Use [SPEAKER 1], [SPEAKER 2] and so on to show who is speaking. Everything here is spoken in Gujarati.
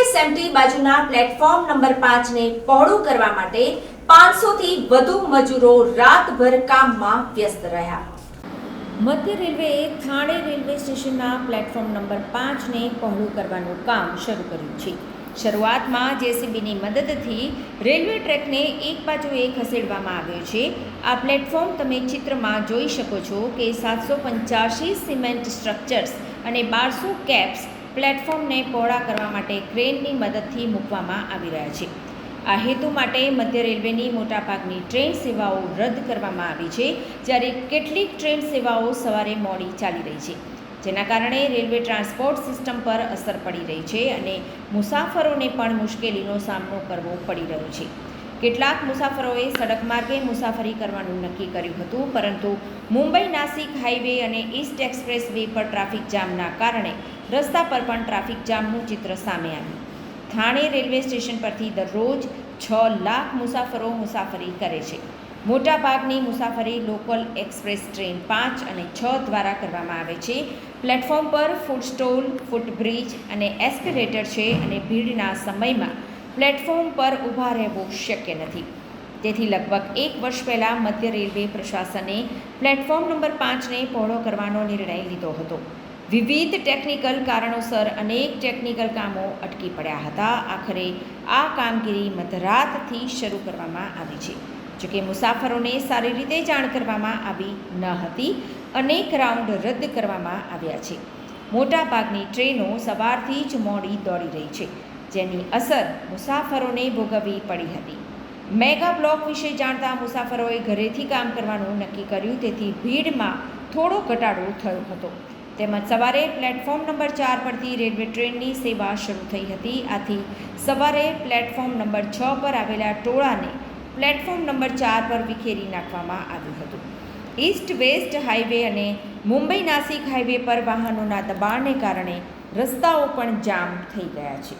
[SPEAKER 1] એસએમટી બાજુના પ્લેટફોર્મ નંબર પાંચને પહોળું કરવા માટે પાંચસોથી વધુ મજૂરો રાતભર કામમાં વ્યસ્ત રહ્યા. મધ્ય રેલવેએ થાણે રેલવે સ્ટેશનના પ્લેટફોર્મ નંબર પાંચને પહોળું કરવાનું કામ શરૂ કર્યું છે. શરૂઆતમાં જેસીબીની મદદથી રેલવે ટ્રેકને એક બાજુએ ખસેડવામાં આવ્યો છે. આ પ્લેટફોર્મ તમે ચિત્રમાં જોઈ શકો છો કે સાતસો પંચ્યાસી સિમેન્ટ સ્ટ્રક્ચર્સ અને બારસો કેપ્સ પ્લેટફોર્મને પહોળા કરવા માટે ક્રેનની મદદથી મૂકવામાં આવી રહ્યા છે. આ હેતુ માટે મધ્ય રેલવેની મોટાભાગની ટ્રેન સેવાઓ રદ કરવામાં આવી છે, જ્યારે કેટલીક ટ્રેન સેવાઓ સવારે મોડી ચાલી રહી છે. જેના કારણે રેલવે ટ્રાન્સપોર્ટ સિસ્ટમ પર અસર પડી રહી છે અને મુસાફરોને પણ મુશ્કેલીનો સામનો કરવો પડી રહ્યો છે. કેટલાક મુસાફરોએ સડક માર્ગે મુસાફરી કરવાનું નક્કી કર્યું હતું, પરંતુ મુંબઈ નાસિક હાઈવે અને ઈસ્ટ એક્સપ્રેસ વે પર ટ્રાફિક જામના કારણે રસ્તા પર પણ ટ્રાફિક જામનું ચિત્ર સામે આવ્યું. થાણે રેલવે સ્ટેશન પરથી દરરોજ છ લાખ મુસાફરો મુસાફરી કરે છે. મોટાભાગની મુસાફરી લોકલ એક્સપ્રેસ ટ્રેન પાંચ અને છ દ્વારા કરવામાં આવે છે. પ્લેટફોર્મ પર ફૂડ સ્ટોલ ફૂટબ્રિજ અને એસ્કેલેટર છે અને ભીડના સમયમાં પ્લેટફોર્મ પર ઊભા રહેવું શક્ય નથી. તેથી લગભગ એક વર્ષ પહેલાં મધ્ય રેલવે પ્રશાસને પ્લેટફોર્મ નંબર પાંચને પહોળો કરવાનો નિર્ણય લીધો હતો. વિવિધ ટેકનિકલ કારણોસર અનેક ટેકનિકલ કામો અટકી પડ્યા હતા. આખરે આ કામગીરી મધરાતથી શરૂ કરવામાં આવી છે. જોકે મુસાફરોને સારી રીતે જાણ કરવામાં આવી ન હતી, અનેક રાઉન્ડ રદ કરવામાં આવ્યા છે. મોટાભાગની ટ્રેનો સવારથી જ મોડી દોડી રહી છે. જેની અસર મુસાફરોને ભોગવવી પડી હતી. મેગા બ્લોક વિશે જાણતા મુસાફરોએ ઘરેથી કામ કરવાનું નક્કી કર્યું, તેથી ભીડમાં થોડો ઘટાડો થયો હતો. તેમજ સવારે પ્લેટફોર્મ નંબર ચાર પરથી રેલવે ટ્રેનની સેવા શરૂ થઈ હતી. આથી સવારે પ્લેટફોર્મ નંબર છ પર આવેલા ટોળાને પ્લેટફોર્મ નંબર ચાર પર વિખેરી નાખવામાં આવ્યું હતું. ઈસ્ટ વેસ્ટ હાઈવે અને મુંબઈ નાસિક હાઈવે પર વાહનોના દબાણને કારણે રસ્તાઓ પણ જામ થઈ ગયા છે.